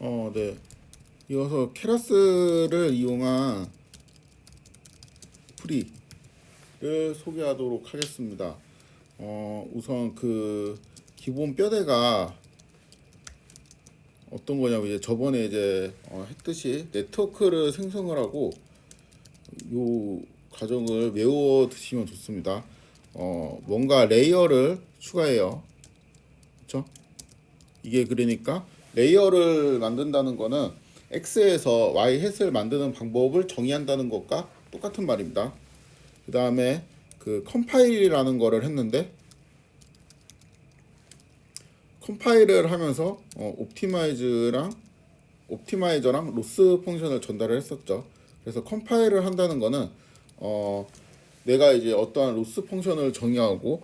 어, 네. 이어서 케라스를 이용한 프리를 소개하도록 하겠습니다. 어, 우선 그 기본 뼈대가 어떤 거냐면 이제 저번에 이제 어, 했듯이 네트워크를 생성을 하고 요 과정을 외워 두시면 좋습니다. 어, 뭔가 레이어를 추가해요. 그렇죠? 이게 그러니까 레이어를 만든다는 거는 X에서 Y 햇을 만드는 방법을 정의한다는 것과 똑같은 말입니다. 그 다음에 그 컴파일이라는 거를 했는데 컴파일을 하면서 어, 옵티마이즈랑 옵티마이저랑 로스 펑션을 전달을 했었죠. 그래서 컴파일을 한다는 거는 어, 내가 이제 어떠한 로스 펑션을 정의하고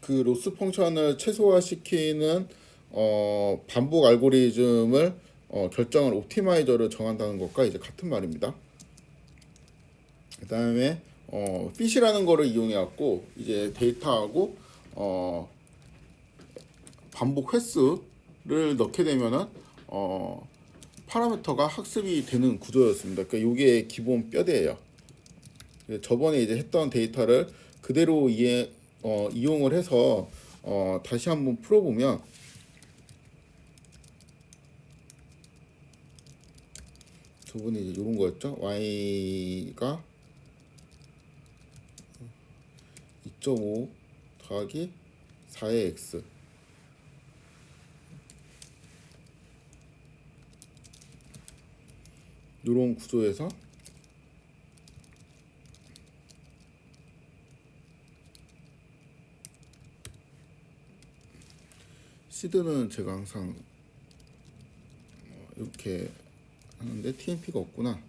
그 로스 펑션을 최소화시키는 어, 반복 알고리즘을 어, 결정을 옵티마이저를 정한다는 것과 이제 같은 말입니다. 그 다음에 어, 핏이라는 거를 이용해 갖고 이제 데이터하고 어, 반복 횟수를 넣게 되면은 어, 파라미터가 학습이 되는 구조였습니다. 그러니까 이게 기본 뼈대예요. 저번에 이제 했던 데이터를 그대로 이해, 어, 이용을 해서 어, 다시 한번 풀어보면 저번에 이제 이런 거였죠. y가 2.5 더하기 4의 x 이런 구조에서 시드는 제가 항상 어, 이렇게 하는데 TMP가 없구나.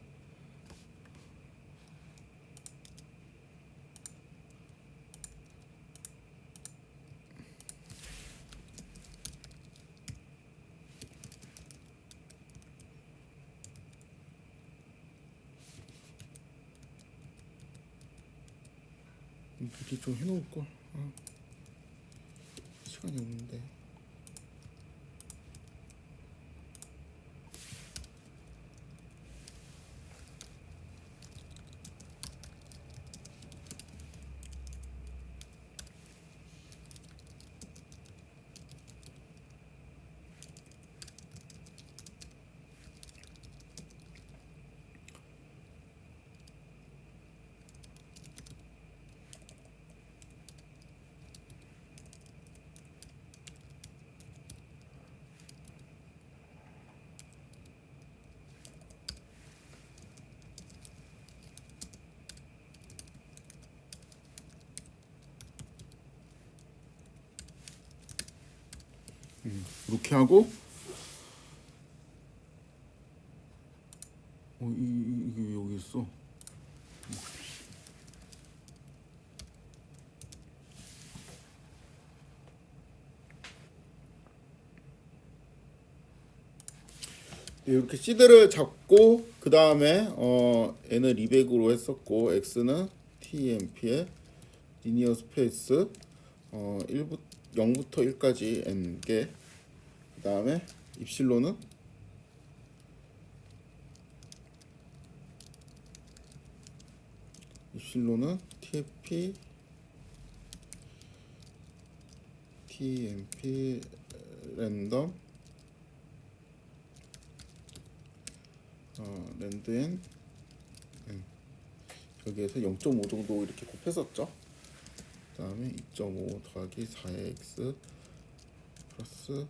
미리 좀 해놓을 걸. 아, 시간이 없는데. 이렇게 하고 어, 이, 이, 이게 왜 여기 있어? 이렇게 시드를 잡고 그 다음에 어, n을 200으로 했었고 x는 TMP의 리니어 스페이스 어, 1부, 0부터 1까지 n개 그 다음에 입실로는 입실로는 TFP TMP 랜덤 어, 랜드엔 N. 여기에서 0.5 정도 이렇게 곱했었죠. 그 다음에 2.5 더하기 4의 x 플러스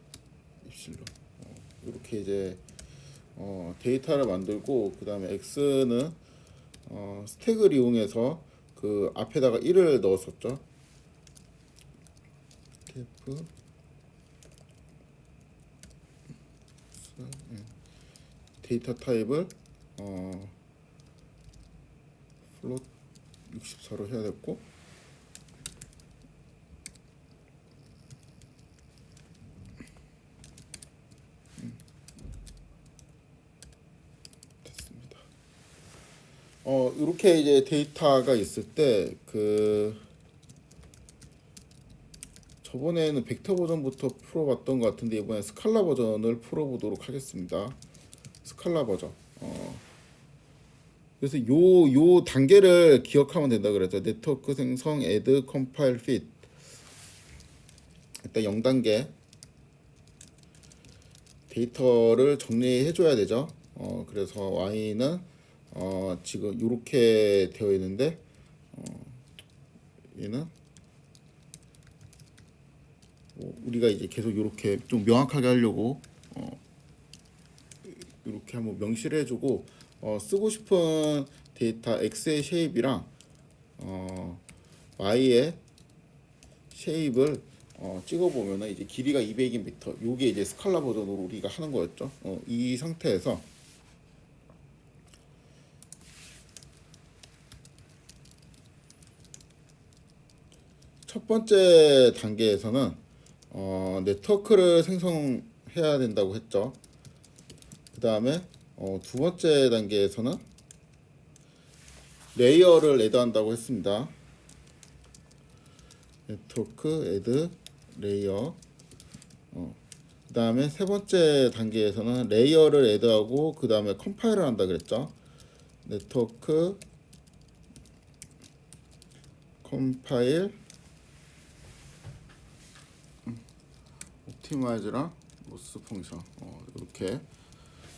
입실로 어, 이렇게 이제 어, 데이터를 만들고 그 다음에 x는 어, 스택을 이용해서 그 앞에다가 1을 넣었었죠. tf 예. 데이터 타입을 어, 플롯 64로 해야 됐고 됐습니다. 어 이렇게 이제 데이터가 있을 때 그 저번에는 벡터 버전부터 풀어봤던 것 같은데 이번에 스칼라 버전을 풀어보도록 하겠습니다. 스칼라 버전. 어. 그래서 요 요 단계를 기억하면 된다 그랬죠. 네트워크 생성, 애드, 컴파일, 핏. 일단 0단계 데이터를 정리해 줘야 되죠. 어, 그래서 y는 어, 지금 이렇게 되어 있는데 어, 얘는 뭐 우리가 이제 계속 이렇게 좀 명확하게 하려고 어, 이렇게 한번 명시를 해주고 어, 쓰고 싶은 데이터 x의 쉐입이랑 어, y의 쉐입을 어, 찍어보면은 이제 길이가 200인 미터 요게 이제 스칼라 버전으로 우리가 하는 거였죠. 어, 이 상태에서 첫 번째 단계에서는 어, 네트워크를 생성해야 된다고 했죠. 그 다음에 어, 두 번째 단계에서는 레이어를 애드한다고 했습니다. 네트워크 애드 레이어 어, 그 다음에 세 번째 단계에서는 레이어를 애드하고 그 다음에 컴파일을 한다 그랬죠. 네트워크 컴파일 옵티마이즈랑 로스 펑션 어, 이렇게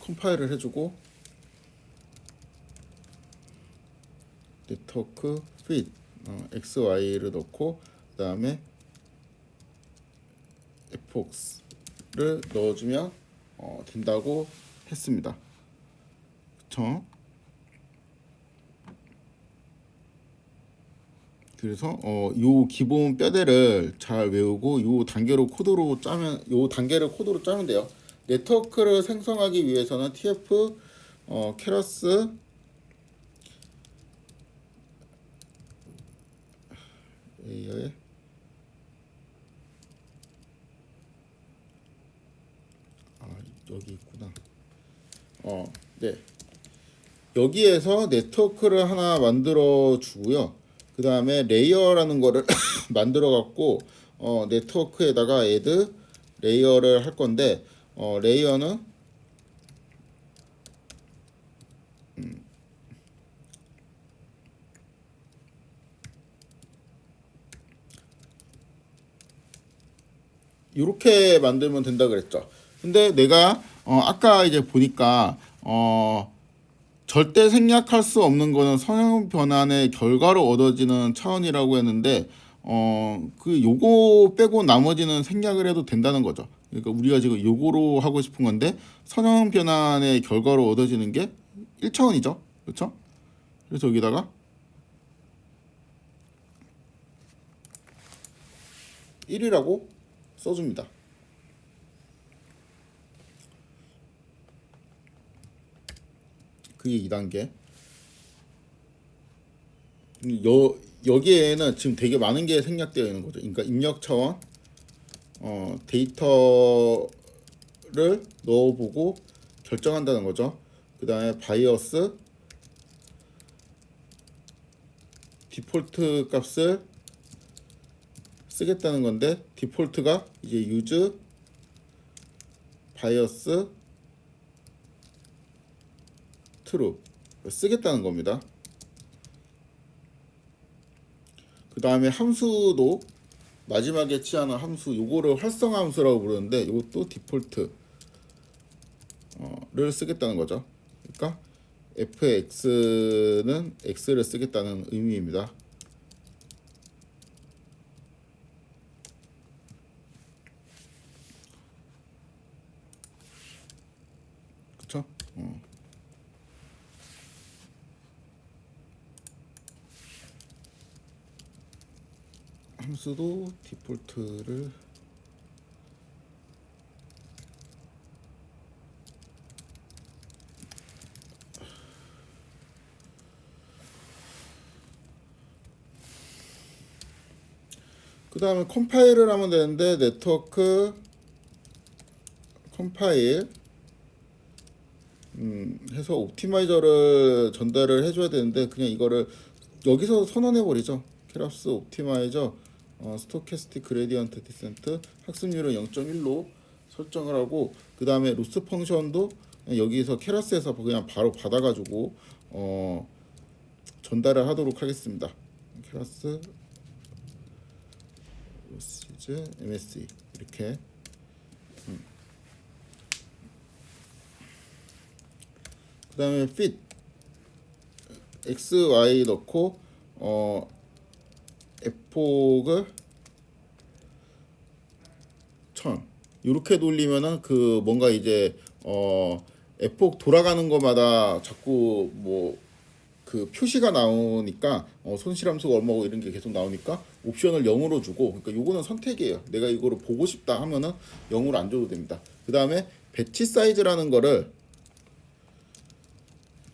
컴파일을 해주고 네트워크 fit 어, xy를 넣고 그 다음에 fx를 넣어주면 어, 된다고 했습니다. 그쵸? 그래서 어, 요 기본 뼈대를 잘 외우고 요 단계로 코드로 짜면 요 단계를 코드로 짜면 돼요. 네트워크를 생성하기 위해서는 tf 어, 캐러스 레이어에 아 여기 있구나. 어, 네. 여기에서 네트워크를 하나 만들어 주고요. 그 다음에 레이어라는 거를 만들어 갖고 어, 네트워크에다가 애드 레이어를 할 건데 어, 레이어는 음, 이렇게 만들면 된다 그랬죠. 근데 내가 어, 아까 이제 보니까 어, 절대 생략할 수 없는 거는 성형 변환의 결과로 얻어지는 차원이라고 했는데 어 그 요거 빼고 나머지는 생략을 해도 된다는 거죠. 그러니까 우리가 지금 요거로 하고 싶은 건데 선형 변환의 결과로 얻어지는 게 1차원이죠. 그렇죠? 그래서 여기다가 1이라고 써줍니다. 그게 2단계. 여 여기에는 지금 되게 많은 게 생략되어 있는 거죠. 그러니까 입력 차원, 어, 데이터를 넣어보고 결정한다는 거죠. 그 다음에 바이어스, 디폴트 값을 쓰겠다는 건데 디폴트가 이제 use 바이어스 true 쓰겠다는 겁니다. 그 다음에 함수도 마지막에 취하는 함수 요거를 활성화 함수라고 부르는데 이것도 디폴트를 쓰겠다는 거죠. 그러니까 fx는 x를 쓰겠다는 의미입니다. 그쵸? 어. 함수도 디폴트를 그 다음에 컴파일을 하면 되는데 네트워크 컴파일 음, 해서 옵티마이저를 전달을 해줘야 되는데 그냥 이거를 여기서 선언해 버리죠. 캐랍스 옵티마이저 어, 스토캐스틱 그레디언트 디센트 학습률은 0.1로 설정을 하고 그 다음에 로스 펑션도 여기서 케라스에서 그냥 바로 받아가지고 어, 전달을 하도록 하겠습니다. 케라스 로시즈 MSE 이렇게 음. 그 다음에 fit x, y 넣고 어 f폭을 1000 이렇게 돌리면은 그 뭔가 이제 어 f폭 돌아가는 것마다 자꾸 뭐 그 표시가 나오니까 어, 손실함수가 얼마고 이런 게 계속 나오니까 옵션을 0으로 주고 그러니까 요거는 선택이에요. 내가 이거를 보고 싶다 하면은 0으로 안 줘도 됩니다. 그 다음에 배치 사이즈라는 거를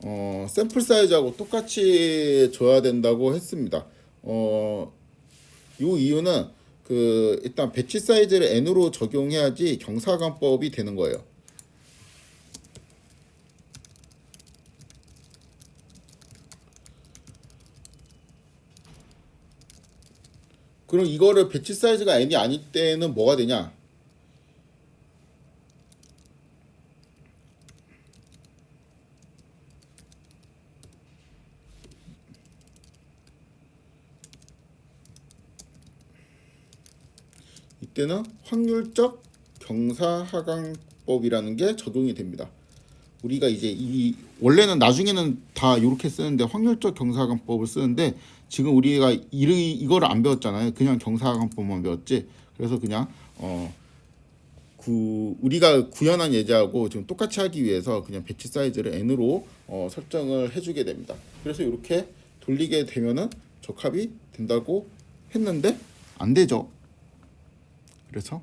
어, 샘플 사이즈하고 똑같이 줘야 된다고 했습니다. 어, 요 이유는 그 일단 배치 사이즈를 n으로 적용해야지 경사관법이 되는 거예요. 그럼 이거를 배치 사이즈가 n이 아닐 때는 뭐가 되냐? 때는 확률적 경사하강법이라는 게 적용이 됩니다. 우리가 이제 이 원래는 나중에는 다 이렇게 쓰는데 확률적 경사하강법을 쓰는데 지금 우리가 이 이거를 안 배웠잖아요. 그냥 경사하강법만 배웠지. 그래서 그냥 어 구, 우리가 구현한 예제하고 지금 똑같이 하기 위해서 그냥 배치 사이즈를 n으로 어, 설정을 해주게 됩니다. 그래서 이렇게 돌리게 되면은 적합이 된다고 했는데 안 되죠. 그래서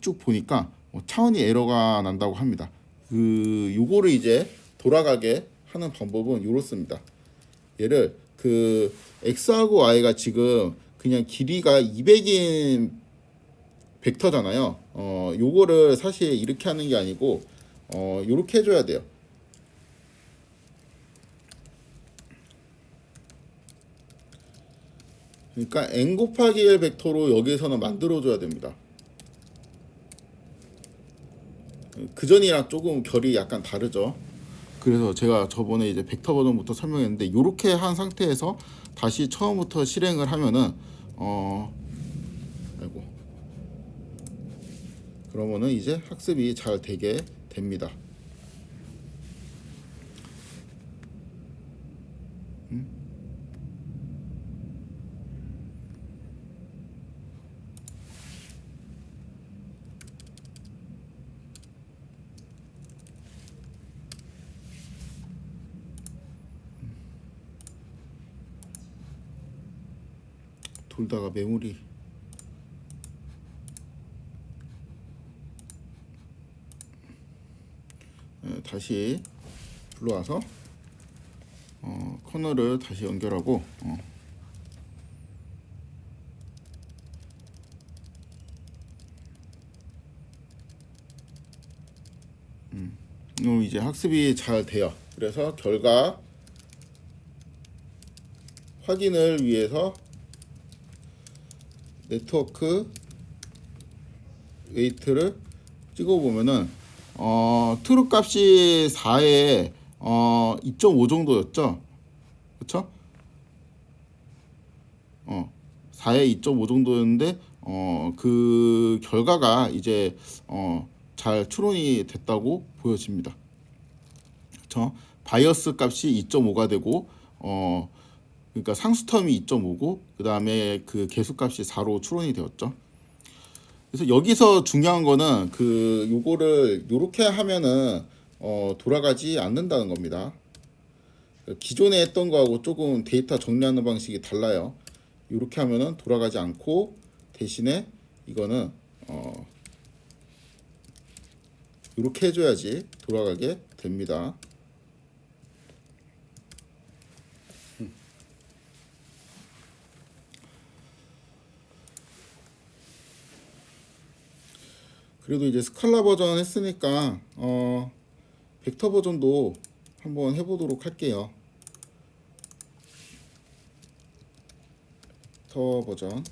쭉 보니까 뭐 차원이 에러가 난다고 합니다. 그 요거를 이제 돌아가게 하는 방법은 요렇습니다. 얘를 그 x하고 y가 지금 그냥 길이가 200인 벡터잖아요. 어 요거를 사실 이렇게 하는 게 아니고 어 요렇게 해줘야 돼요. 그러니까 n 곱하기 1 벡터로 여기서는 만들어줘야 됩니다. 그 전이랑 조금 결이 약간 다르죠. 그래서 제가 저번에 이제 벡터 버전부터 설명했는데 이렇게 한 상태에서 다시 처음부터 실행을 하면은 어 아이고 그러면은 이제 학습이 잘 되게 됩니다. 돌다가 메모리 예, 다시 불러와서 어, 커널을 다시 연결하고 어. 음, 이제 학습이 잘 돼요. 그래서 결과 확인을 위해서 네트워크 웨이트를 찍어 보면은 어 트루 값이 4에 어 2.5 정도였죠. 그렇죠? 어 4에 2.5 정도였는데 어 그 결과가 이제 어 잘 추론이 됐다고 보여집니다. 그렇죠? 바이어스 값이 2.5가 되고 어 그러니까 상수 텀이 2.5고 그 다음에 그 개수값이 4로 추론이 되었죠. 그래서 여기서 중요한 거는 그 요거를 요렇게 하면은 어 돌아가지 않는다는 겁니다. 기존에 했던 거하고 조금 데이터 정리하는 방식이 달라요. 요렇게 하면은 돌아가지 않고 대신에 이거는 어 요렇게 해줘야지 돌아가게 됩니다. 그래도 이제 스칼라 버전 했으니까 어 벡터 버전도 한번 해보도록 할게요. 벡터 버전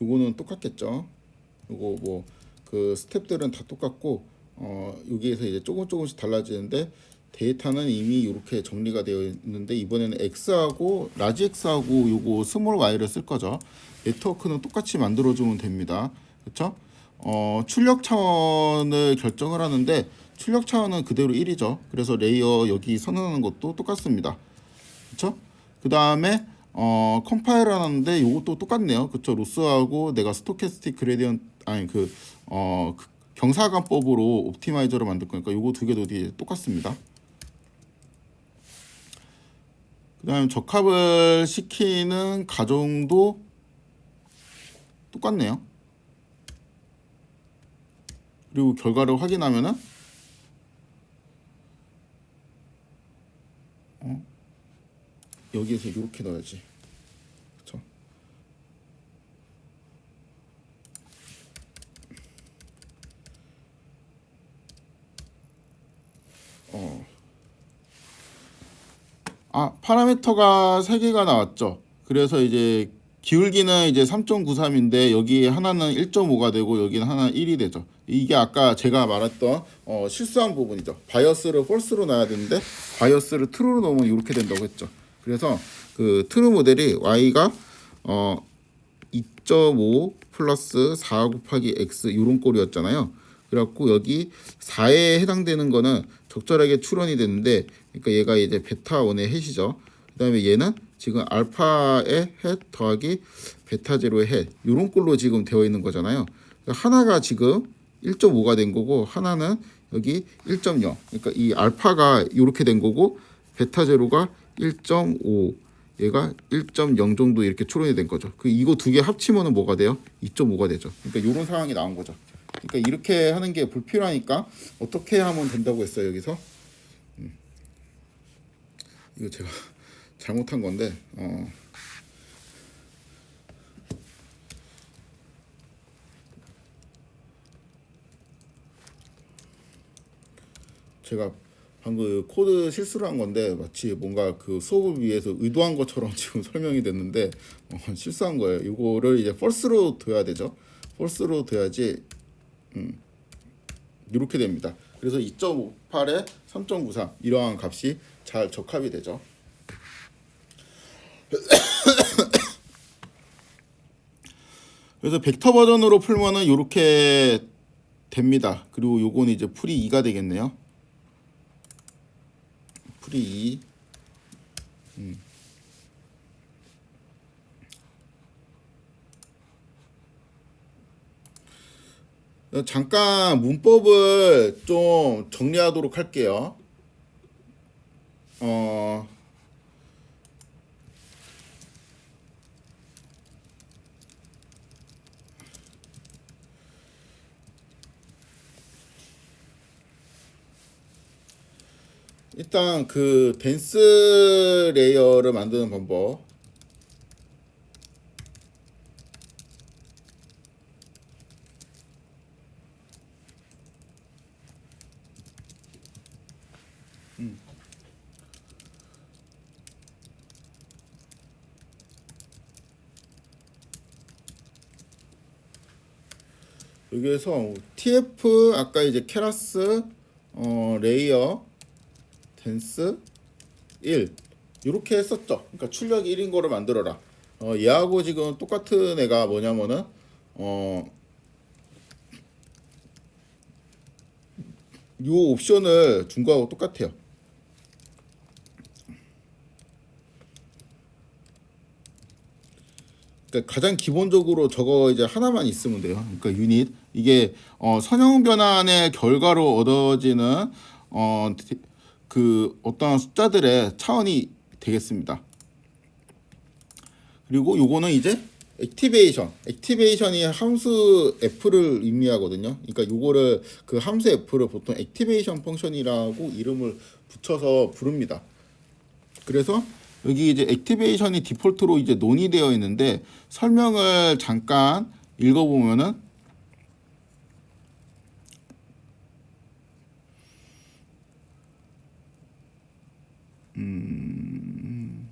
요거는 똑같겠죠. 요거 뭐 그 스텝들은 다 똑같고 어 여기에서 이제 조금 조금씩 달라지는데 데이터는 이미 이렇게 정리가 되어 있는데 이번에는 X하고 라지 X하고 요거 스몰 Y를 쓸 거죠. 네트워크는 똑같이 만들어 주면 됩니다. 그렇죠? 어 출력 차원을 결정을 하는데 출력 차원은 그대로 1이죠. 그래서 레이어 여기 선언하는 것도 똑같습니다. 그렇죠? 그 다음에 어 컴파일을 하는데 이것도 똑같네요. 그렇죠? 로스하고 내가 스토캐스틱 그레디언 아니 그어 경사관법으로 옵티마이저를 만들 거니까 요거 두 개도 뒤에 똑같습니다. 그다음 적합을 시키는 가정도 똑같네요. 그리고 결과를 확인하면은 어? 여기에서 이렇게 넣어야지. 그쵸? 어. 아, 파라미터가 세 개가 나왔죠. 그래서 이제 기울기는 이제 3.93인데 여기 하나는 1.5가 되고 여기는 하나는 1이 되죠. 이게 아까 제가 말했던 어, 실수한 부분이죠. 바이어스를 폴스로 놔야 되는데 바이어스를 트루로 넣으면 이렇게 된다고 했죠. 그래서 그 트루 모델이 y가 어 2.5 플러스 4 곱하기 x 이런 꼴이었잖아요. 그래갖고 여기 4에 해당되는 거는 적절하게 추론이 됐는데 그러니까 얘가 이제 베타 원의 햇이죠. 그 다음에 얘는 지금 알파의 햇 더하기 베타 제로의 햇 이런 꼴로 지금 되어 있는 거잖아요. 그러니까 하나가 지금 1.5가 된 거고 하나는 여기 1.0. 그러니까 이 알파가 이렇게 된 거고 베타 제로가 1.5 얘가 1.0 정도 이렇게 추론이 된 거죠. 그 이거 두 개 합치면은 뭐가 돼요? 2.5가 되죠. 그러니까 이런 상황이 나온 거죠. 그러니까 이렇게 하는 게 불필요하니까 어떻게 하면 된다고 했어요 여기서. 음. 이거 제가 잘못한 건데 어. 제가 방금 코드 실수를 한 건데 마치 뭔가 그 수업을 위해서 의도한 것처럼 지금 설명이 됐는데 어, 실수한 거예요. 이거를 이제 false로 둬야 되죠. false로 둬야지 음, 이렇게 됩니다. 그래서 2.58에 3.93 이러한 값이 잘 적합이 되죠. 그래서 벡터 버전으로 풀면은 이렇게 됩니다. 그리고 요거는 이제 풀이 2가 되겠네요. 풀이 2. 음. 잠깐 문법을 좀 정리하도록 할게요. 어, 일단 그 댄스 레이어를 만드는 방법 음. 여기에서 TF 아까 이제 캐라스 어, 레이어 댄스 1 이렇게 했었죠. 그러니까 출력 1인 거를 만들어라. 어, 얘하고 지금 똑같은 애가 뭐냐면은 어, 요 옵션을 준 거하고 똑같아요. 그러니까 가장 기본적으로 저거 이제 하나만 있으면 돼요. 그러니까 유닛 이게 어, 선형 변환의 결과로 얻어지는 어, 그 어떤 숫자들의 차원이 되겠습니다. 그리고 요거는 이제 액티베이션. 액티베이션이 함수 f를 의미하거든요. 그러니까 요거를 그 함수 f를 보통 액티베이션 펑션이라고 이름을 붙여서 부릅니다. 그래서 여기 이제 액티베이션이 디폴트로 이제 논의되어 있는데 설명을 잠깐 읽어보면은 음.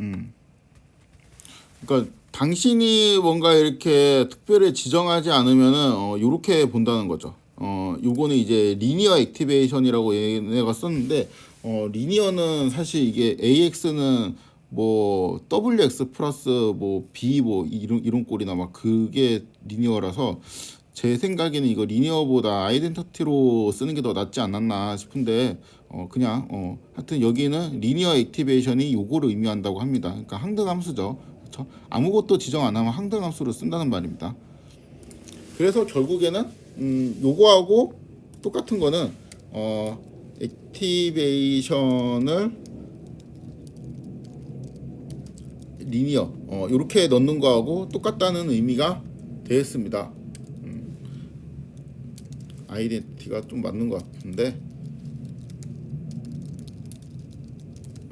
음. 그러니까 당신이 뭔가 이렇게 특별히 지정하지 않으면은 어 요렇게 본다는 거죠. 어 요거는 이제 리니어 액티베이션이라고 얘네가 썼는데 어 리니어는 사실 이게 AX는 뭐 WX 플러스 뭐 B 뭐 이런 이런 꼴이나 막 그게 리니어라서 제 생각에는 이거 리니어보다 아이덴티티로 쓰는 게 더 낫지 않았나 싶은데 어 그냥 어 하여튼 여기는 리니어 액티베이션이 요거를 의미한다고 합니다. 그러니까 항등 함수죠. 그렇죠? 아무것도 지정 안 하면 항등 함수를 쓴다는 말입니다. 그래서 결국에는 음 요거하고 똑같은 거는 어 액티베이션을 리니어 어 요렇게 넣는 거하고 똑같다는 의미가 되겠습니다. 음, 아이덴티티가 좀 맞는 것 같은데.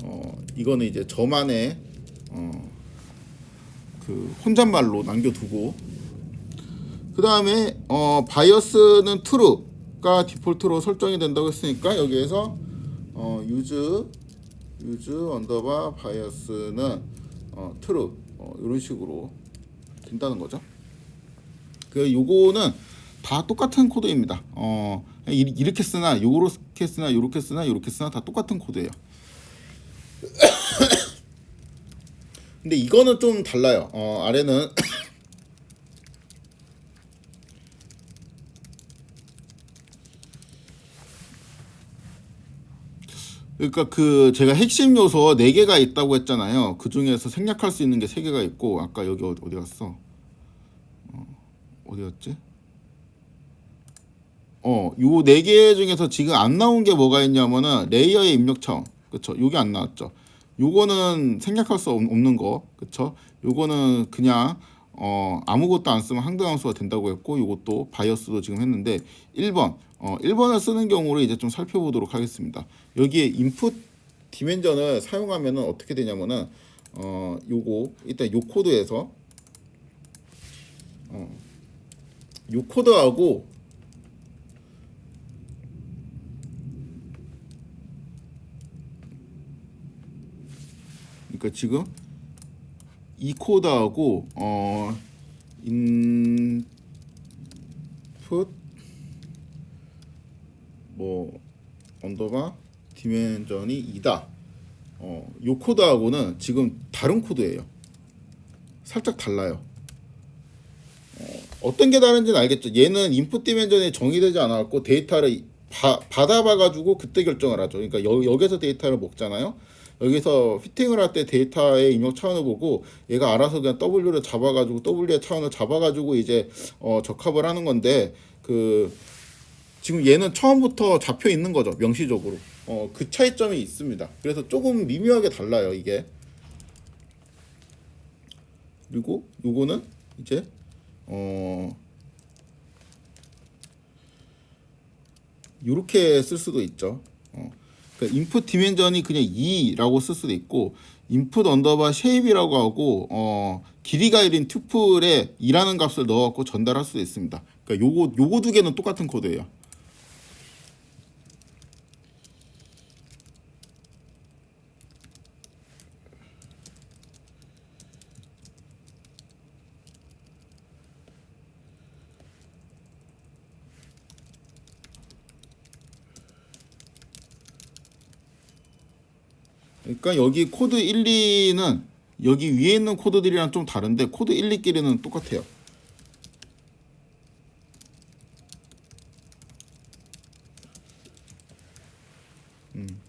어 이거는 이제 저만의 어 그 혼잣말로 남겨두고 그 다음에 어 바이어스는 true가 디폴트로 설정이 된다고 했으니까 여기에서 어 use use 언더바 바이어스는 어 true 어 이런 식으로 된다는 거죠. 그 요거는 다 똑같은 코드입니다. 어 이- 이렇게 쓰나 요렇게 쓰나 요렇게 쓰나 요렇게 쓰나 다 똑같은 코드예요. 근데 이거는 좀 달라요. 어 아래는 그러니까 그 제가 핵심 요소 4개가 있다고 했잖아요. 그 중에서 생략할 수 있는 게 3개가 있고 아까 여기 어디 어디 갔어? 어, 어 디였지? 어, 요 4개 중에서 지금 안 나온 게 뭐가 있냐면은 레이어의 입력 차원. 그쵸? 요게 안 나왔죠. 요거는 생략할 수 없- 없는 거. 그쵸? 요거는 그냥 어, 아무것도 안 쓰면 항등함수가 된다고 했고 요것도 바이어스도 지금 했는데 1번. 어, 1번을 쓰는 경우를 이제 좀 살펴보도록 하겠습니다. 여기에 인풋 디멘전을 사용하면은 어떻게 되냐면은 어, 요거 일단 요 코드에서 어, 요 코드하고 그러니까 지금 이 코드하고 어 인풋 뭐 언더바 디멘전이 2다. 어, 요 코드하고는 지금 다른 코드예요. 살짝 달라요. 어, 떤게 다른지는 알겠죠. 얘는 인풋 디멘전이 정의되지 않았고 데이터를 바, 받아봐 가지고 그때 결정을 하죠. 그러니까 여, 여기서 데이터를 먹잖아요. 여기서 피팅을 할 때 데이터의 입력 차원을 보고 얘가 알아서 그냥 W를 잡아가지고 W의 차원을 잡아가지고 이제 어, 적합을 하는 건데 그 지금 얘는 처음부터 잡혀 있는 거죠 명시적으로. 어, 그 차이점이 있습니다. 그래서 조금 미묘하게 달라요 이게. 그리고 요거는 이제 어 요렇게 쓸 수도 있죠. 어. 그러니까 인풋 디멘전이 그냥 2라고 쓸 수도 있고 인풋 언더바 쉐입이라고 하고 어 길이가 1인 튜플에 2라는 값을 넣어갖고 전달할 수도 있습니다. 그러니까 요거 요거 두 개는 똑같은 코드예요 그러니까 여기 코드 1, 2는 여기 위에 있는 코드들이랑 좀 다른데 코드 1, 2끼리는 똑같아요. 음.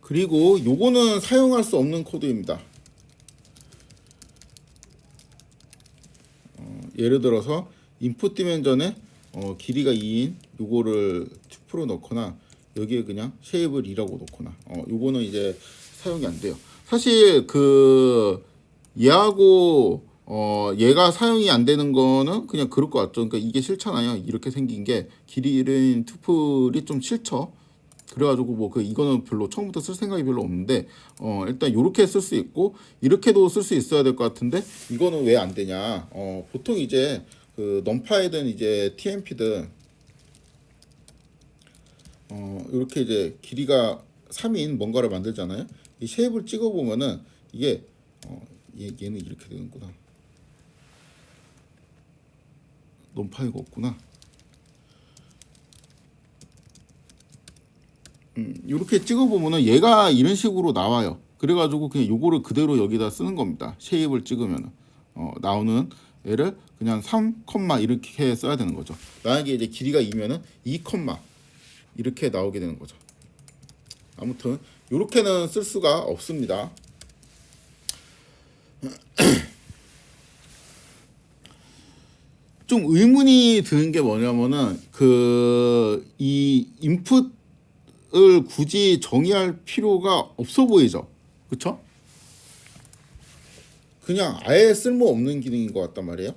그리고 요거는 사용할 수 없는 코드입니다. 어, 예를 들어서 인풋 디멘전에 어, 길이가 2인 요거를 튜프로 넣거나 여기에 그냥 쉐입을 2라고 넣거나 어, 요거는 이제 사용이 안 돼요. 사실 그 얘하고 어 얘가 사용이 안 되는 거는 그냥 그럴 것 같죠. 그러니까 이게 싫잖아요. 이렇게 생긴 게 길이 잃은 투플이 좀 싫죠. 그래가지고 뭐 그 이거는 별로 처음부터 쓸 생각이 별로 없는데 어 일단 요렇게 쓸 수 있고 이렇게도 쓸 수 있어야 될 것 같은데 이거는 왜 안 되냐? 어 보통 이제 그 넘파이든 이제 TMP든 어 이렇게 이제 길이가 3인 뭔가를 만들잖아요. 이 쉐입을 찍어 보면은 이게 어 얘, 얘는 이렇게 되는구나. 논파이가 없구나. 음, 이렇게 찍어 보면은 얘가 이런 식으로 나와요. 그래가지고 그냥 요거를 그대로 여기다 쓰는 겁니다. 쉐입을 찍으면은 어, 나오는 얘를 그냥 3, 이렇게 써야 되는 거죠. 만약에 이제 길이가 2면은 2, 이렇게 나오게 되는 거죠. 아무튼 이렇게는 쓸 수가 없습니다. 좀 의문이 드는 게 뭐냐면은 그 이 인풋을 굳이 정의할 필요가 없어 보이죠. 그쵸? 그냥 아예 쓸모 없는 기능인 것 같단 말이에요.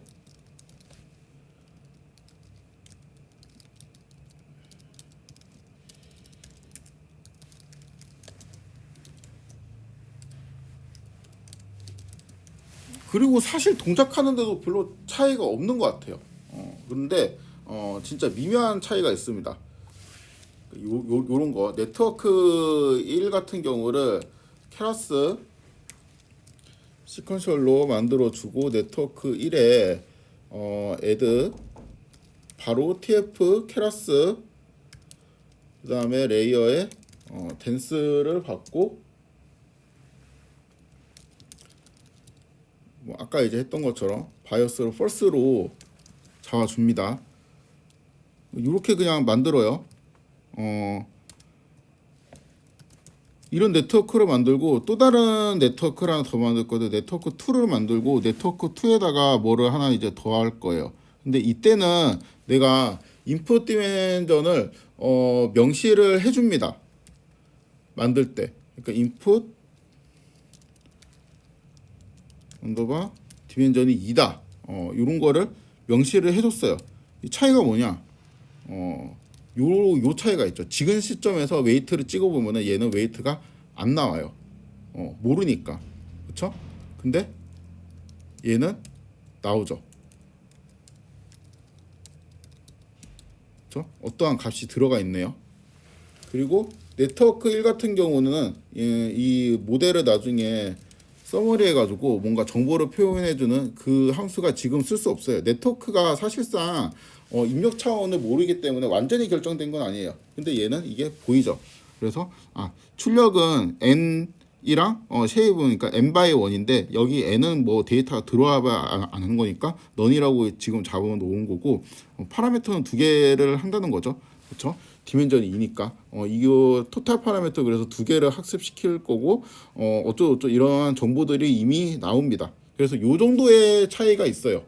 그리고 사실 동작하는데도 별로 차이가 없는 것 같아요. 어, 그런데 어, 진짜 미묘한 차이가 있습니다. 요, 요, 요런 거 네트워크 1 같은 경우를 캐러스 시퀀셜로 만들어 주고 네트워크 1에 어, 애드 바로 tf 캐러스 그 다음에 레이어에 어, 댄스를 받고 뭐 아까 이제 했던 것처럼 바이오스를 펄스로 잡아줍니다. 이렇게 그냥 만들어요. 어, 이런 네트워크를 만들고 또 다른 네트워크를 하나 더 만들 거든 네트워크 2를 만들고 네트워크 2에다가 뭐를 하나 이제 더 할 거예요. 근데 이때는 내가 인풋 디멘전을 어, 명시를 해줍니다. 만들 때. 그러니까 인풋 언더바 디멘전이 2다. 어, 이런 거를 명시를 해줬어요. 이 차이가 뭐냐? 어, 요, 요 차이가 있죠. 지금 시점에서 웨이트를 찍어보면은 얘는 웨이트가 안 나와요. 어, 모르니까. 그쵸? 근데 얘는 나오죠. 그쵸? 어떠한 값이 들어가 있네요. 그리고 네트워크 1 같은 경우는 이, 이 모델을 나중에 서머리 해가지고 뭔가 정보를 표현해주는 그 함수가 지금 쓸 수 없어요. 네트워크가 사실상 어, 입력 차원을 모르기 때문에 완전히 결정된 건 아니에요. 근데 얘는 이게 보이죠. 그래서 아 출력은 n이랑 어, 그러니까 n 바이 1인데 여기 n은 뭐 데이터가 들어와 봐야 안, 안 하는 거니까 넌이라고 지금 잡아 놓은 거고 어, 파라미터는 두 개를 한다는 거죠. 그렇죠? 디멘전이 2니까 어 이거 토탈 파라미터 그래서 두 개를 학습시킬 거고 어 어쩌고저쩌고 이러한 정보들이 이미 나옵니다. 그래서 요 정도의 차이가 있어요.